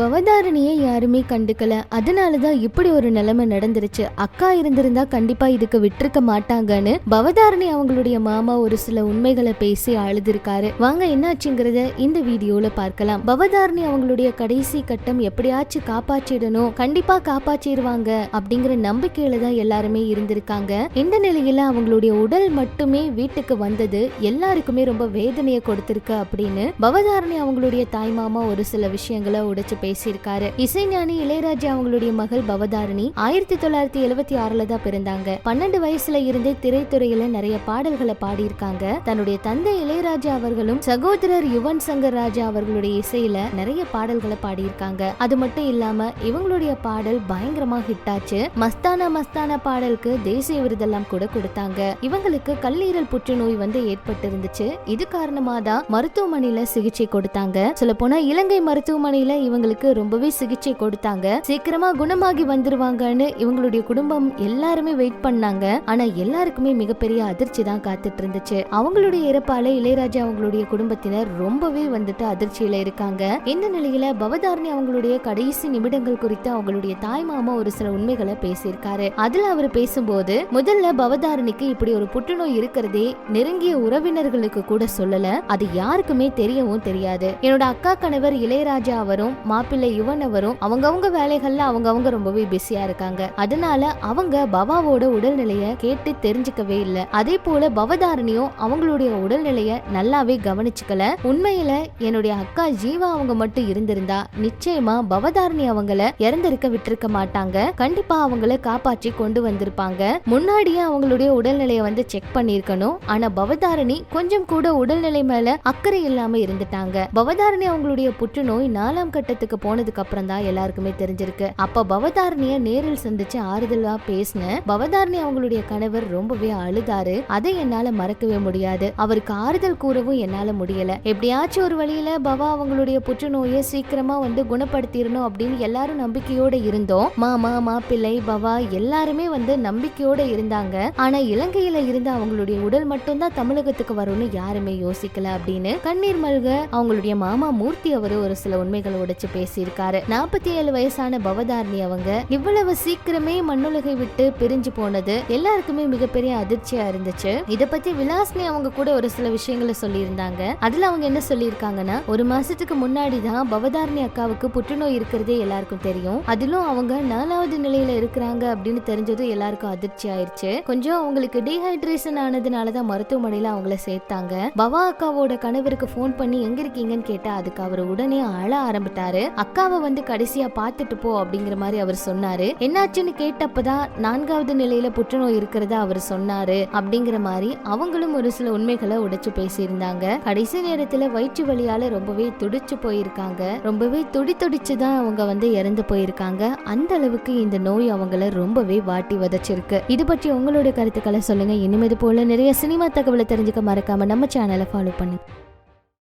பவதாரணியை யாருமே கண்டுக்கல. அதனால தான் இப்படி ஒரு நிலைமை நடந்துருச்சு. அக்கா இருந்திருந்தா கண்டிப்பா இதுக்கு விட்டுருக்க மாட்டாங்கன்னு பவதாரணி அவங்களுடைய மாமா ஒரு சில உண்மைகளை பேசி அழுதுருக்காரு. வாங்க என்னாச்சுங்கிறத இந்த வீடியோல பார்க்கலாம். பவதாரணி அவங்களுடைய கடைசி கட்டம் எப்படியாச்சும் காப்பாற்றிடணும் கண்டிப்பா காப்பாற்றிடுவாங்க அப்படிங்கிற நம்பிக்கையில தான் எல்லாருமே இருந்திருக்காங்க. இந்த நிலையில அவங்களுடைய உடல் மட்டுமே வீட்டுக்கு வந்தது. எல்லாருக்குமே ரொம்ப வேதனையை கொடுத்திருக்கு அப்படின்னு பவதாரணி அவங்களுடைய தாய் மாமா ஒரு சில விஷயங்களை உடைச்சு பேசியிருக்காரு. இசைஞானி இளையராஜா அவங்களுடைய மகள் பவதாரணி ஆயிரத்தி தொள்ளாயிரத்தி எழுவத்தி ஆறுல தான் பிறந்தாங்க. பன்னெண்டு வயசுல இருந்தே திரைத்துறையில நிறைய பாடல்களை பாடியிருக்காங்க. தன்னுடைய தந்தை இளையராஜா அவர்களும் சகோதரர் யுவன் சங்கர் ராஜா அவர்களுடைய இசையில நிறைய பாடல்களை பாடியிருக்காங்க. அது மட்டும் இல்லாம இவங்களுடைய பாடல் பயங்கரமா ஹிட் ஆச்சு. மஸ்தானா மஸ்தானா பாடலுக்கு தேசிய விருதெல்லாம் கூட கொடுத்தாங்க. இவங்களுக்கு கல்லீரல் புற்றுநோய் வந்து ஏற்பட்டு இருந்துச்சு இது காரணமா தான் மருத்துவமனையில சிகிச்சை கொடுத்தாங்க. சொல்ல போனா இலங்கை மருத்துவமனையில இவங்களுக்கு ரொம்பவே சிகிச்சை கொடுத்தாங்க. சீக்கிரமா குணமாகி வந்துருவாங்கன்னு இவங்களுடைய குடும்பம் எல்லாருமே வெயிட் பண்ணாங்க. ஆனா எல்லாருக்குமே மிகப்பெரிய அதிர்ச்சி தான் காத்துட்டு இருந்துச்சு அவங்களுடைய இறப்பால இளையராஜா அவங்களுடைய குடும்பத்தினர் ரொம்பவே வந்துட்டு அதிர்ச்சியில இருக்காங்க. இந்த நிலையில பவதாரணி அவங்களுடைய கடைசி நிமிடங்கள் குறித்து அவங்களுடைய தாய் மாமா ஒரு சில உண்மைகளை பேசியிருக்காரு. அதுல அவர் பேசும்போது முதல்ல பவதாரணிக்கு இப்படி ஒரு புற்றுநோய் இருக்கிறதே நெருங்கிய உறவினர்களுக்கு கூட சொல்லல. அது யாருக்குமே தெரியவும் தெரியாது. என்னோட அக்கா கணவர் இளையராஜா அவரும் மாப்பிள்ளை யுவனவரும் அவங்கவுங்க வேலைகள்ல அவங்கவுங்க ரொம்பவே பிஸியா இருக்காங்க. அதனால அவங்க பவாவோட உடல்நிலைய கேட்டு தெரிஞ்சுக்கவே இல்ல. அதே போல பவதாரணியும் அவங்களுடைய உடல்நிலைய நல்லாவே கவனிச்சுக்கல. உண்மையில என்னுடைய அக்கா ஜீவா அவங்க மட்டும் இருந்திருந்தா நிச்சயமா பவதாரணி அவங்கள இறந்திருக்க விட்டிருக்க மாட்டாங்க. கண்டிப்பா அவங்கள காப்பாற்றி கொண்டு வந்திருப்பாங்க. முன்னாடியே அவங்களுடைய உடல்நிலைய வந்து செக் பண்ணிருக்கணும் ஆனா பவதாரணி கொஞ்சம் கூட உடல்நிலை மேல அக்கறை இல்லாம இருந்துட்டாங்க. பவதாரணி அவங்களுடைய புற்றுநோய் நாலாம் கட்டத்துக்கு போனதுக்கு அப்புறம் தான் எல்லாருக்குமே தெரிஞ்சிருக்கு. அப்ப பவதாரணிய நேரில் சந்திச்சு ஆறுதலா பேசின பவதாரணி அவங்களுடைய கணவர் ரொம்பவே அழுதாரு. அதை என்னால மறக்கவே முடியாது. அவருக்கு ஆறுதல் கூறவும் என்னால முடியல. எப்படியாச்சும் ஒரு வழியில பவா அவங்களுடைய புற்றுநோயை சீக்கிரமா வந்து குணப்படுத்திடணும் அப்படின்னு எல்லாரும் நம்பிக்கையோட இருந்தோம். மாமா மாப்பிள்ளை பவா எல்லாருமே வந்து நம்பிக்கையோட இருந்தாங்க. ஆனா இலங்கையில இருந்த அவங்களுடைய உடல் மட்டும்தான் தமிழகத்துக்கு வரும்னு யாருமே யோசிக்கல அப்படின்னு கண்ணீர் மல்க அவங்களுடைய மாமா மூர்த்தி அவரு ஒரு சில உண்மைகளை உடைச்சு பேசியிருக்காரு. நாற்பத்தி ஏழு வயசான பவதாரணி அவங்க இவ்வளவு சீக்கிரமே மண்ணுலகை விட்டு பிரிஞ்சு போனது எல்லாருக்குமே மிகப்பெரிய அதிர்ச்சியா இருந்துச்சு. இத பத்தி விலாஸ்னி அவங்க கூட ஒரு சில விஷயங்களை சொல்லியிருந்தாங்க. அதுல அவங்க என்ன சொல்லியிருக்காங்கன்னா ஒரு மாசத்துக்கு முன்னாடி தான் பவதாரணி அக்காவுக்கு புற்றுநோய் இருக்கிறதே எல்லாருக்கும் தெரியும். அதிலும் அவங்க நாலாவது நிலையில இருக்கிறாங்க அப்படின்னு தெரிஞ்சதும் எல்லாருக்கும் அதிர்ச்சி ஆயிருச்சு. கொஞ்சம் அவங்களுக்கு டீஹைட்ரேஷன் ஆனதுனாலதான் மருத்துவமனையில அவங்கள சேர்த்தாங்க. பவா அக்காவோட கணவருக்கு ஃபோன் பண்ணி எங்க இருக்கீங்கன்னு கேட்டா அதுக்கு அவர் உடனே அழ ஆரம்பிட்டாரு. அக்காவை வந்து கடைசியா பார்த்துட்டு போ அப்படிங்கிற மாதிரி அவர் சொன்னாரு. என்னாச்சுன்னு கேட்டப்பதான் நான்காவது நிலையில புற்றுநோய் இருக்கிறதா அவர் சொன்னாரு அப்படிங்கிற மாதிரி அவங்களும் ஒரு சில உண்மைகளை உடைச்சு பேசியிருந்தாங்க. கடைசி நேரத்துல வயிற்று வலியால ரொம்பவே துடிச்சு போயிருக்காங்க. ரொம்பவே துடி துடிச்சுதான் அவங்க வந்து இறந்து போயிருக்காங்க. அந்த அளவுக்கு இந்த நோய் அவங்கள ரொம்பவே வாட்டி வதச்சிருக்கு. இது பற்றி உங்களோட கருத்துக்களை சொல்லுங்க. இனிமேது போல நிறைய சினிமா தகவலை தெரிஞ்சுக்க மறக்காம நம்ம சேனலை ஃபாலோ பண்ணுங்க.